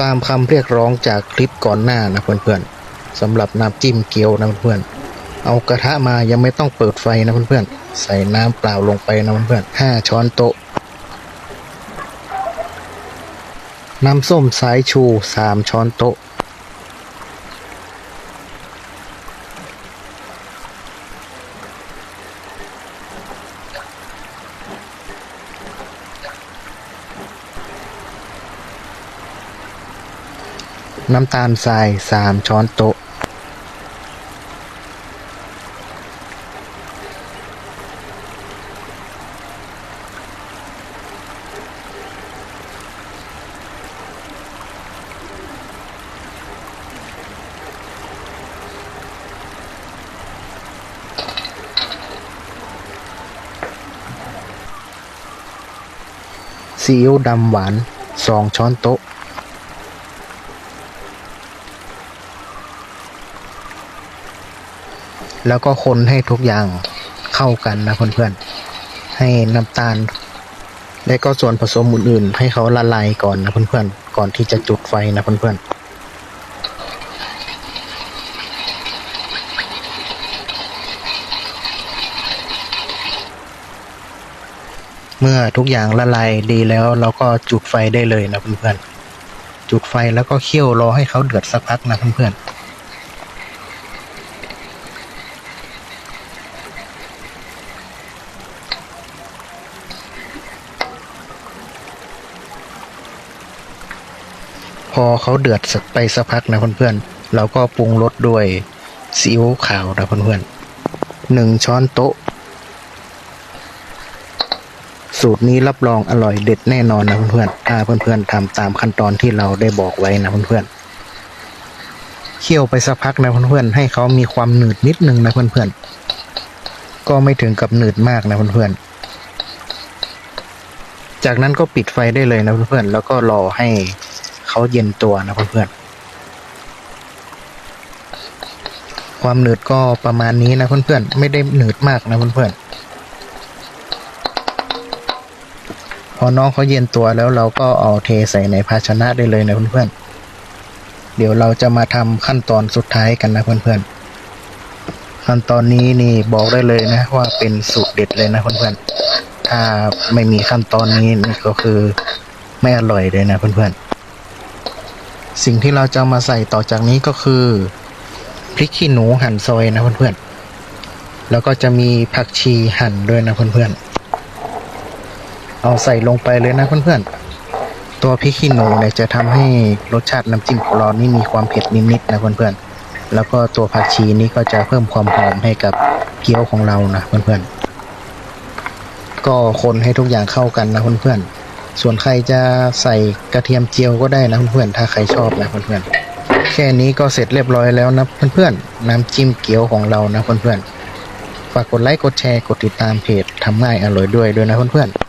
ตามคำเรียกร้องจากคลิปก่อนหน้านะเพื่อนๆสำหรับน้ำจิ้มเกี๊ยวนะเพื่อนๆเอากระทะมายังไม่ต้องเปิดไฟนะเพื่อนๆใส่น้ำเปล่าลงไปนะเพื่อนๆห้าช้อนโต๊ะ น้ำส้มสายชูสามช้อนโต๊ะ น้ำตาลทรายสามช้อนโต๊ะ ซีอิ๊วดำหวานสองช้อนโต๊ะ แล้วก็คนให้ทุกอย่างเข้ากันนะเพื่อนๆ ให้น้ำตาล และก็ส่วนผสมอื่นๆ ให้เขาละลายก่อนนะเพื่อนๆ ก่อนที่จะจุดไฟนะเพื่อนๆเมื่อทุกอย่างละลายดีแล้วเราก็จุดไฟได้เลยนะเพื่อนๆ จุดไฟแล้วก็เคี่ยวรอให้เขาเดือดสักพักนะเพื่อนๆ อเขาเดือดไปสักพักนะเพื่อนๆเราก็ปรุงรสด้วยซีอิ๊วขาวนะเพื่อนๆหนึ่งช้อนโต๊ะ สูตรนี้รับรองอร่อยเด็ดแน่นอนนะเพื่อนๆถ้าเพื่อนๆทำตามขั้นตอนที่เราได้บอกไว้นะเพื่อนๆเคี่ยวไปสักพักนะเพื่อนๆให้เขามีความหนืดนิดนึงนะเพื่อนๆก็ไม่ถึงกับหนืดมากนะเพื่อนๆจากนั้นก็ปิดไฟได้เลยนะเพื่อนๆ แล้วก็รอให้ เขาเย็นตัวนะเพื่อนๆความหนืดก็ประมาณนี้นะเพื่อนๆไม่ได้หนืดมากนะเพื่อนๆพอน้องเขาเย็นตัวแล้วเราก็เอาเทใส่ในภาชนะได้เลยนะเพื่อนๆเดี๋ยวเราจะมาทำขั้นตอนสุดท้ายกันนะเพื่อนๆ ขั้นตอนนี้นี่บอกได้เลยนะว่าเป็นสูตรเด็ดเลยนะเพื่อนๆ ถ้าไม่มีขั้นตอนนี้นี่ก็คือไม่อร่อยเลยนะเพื่อนๆ สิ่งที่เราจะมาใส่ต่อจากนี้ก็คือพริกขี้หนูหั่นซอยนะเพื่อนๆ แล้วก็จะมีผักชีหั่นด้วยนะเพื่อนๆ เอาใส่ลงไปเลยนะเพื่อนๆ ตัวพริกขี้หนูเนี่ยจะทำให้รสชาติน้ำจิ้มของเรานี่มีความเผ็ดนิดๆนะเพื่อนๆ แล้วก็ตัวผักชีนี่ก็จะเพิ่มความหอมให้กับเกี๊ยวของเรานะเพื่อนๆ ก็คนให้ทุกอย่างเข้ากันนะเพื่อนๆ ส่วนใครจะใส่กระเทียมเจียวก็ได้นะเพื่อนๆถ้าใครชอบนะเพื่อนๆแค่นี้ก็เสร็จเรียบร้อยแล้วนะเพื่อนๆน้ำจิ้มเกี๊ยวของเรานะเพื่อนๆฝากกดไลค์กดแชร์กดติดตามเพจทำง่ายอร่อยด้วยด้วยนะเพื่อนๆ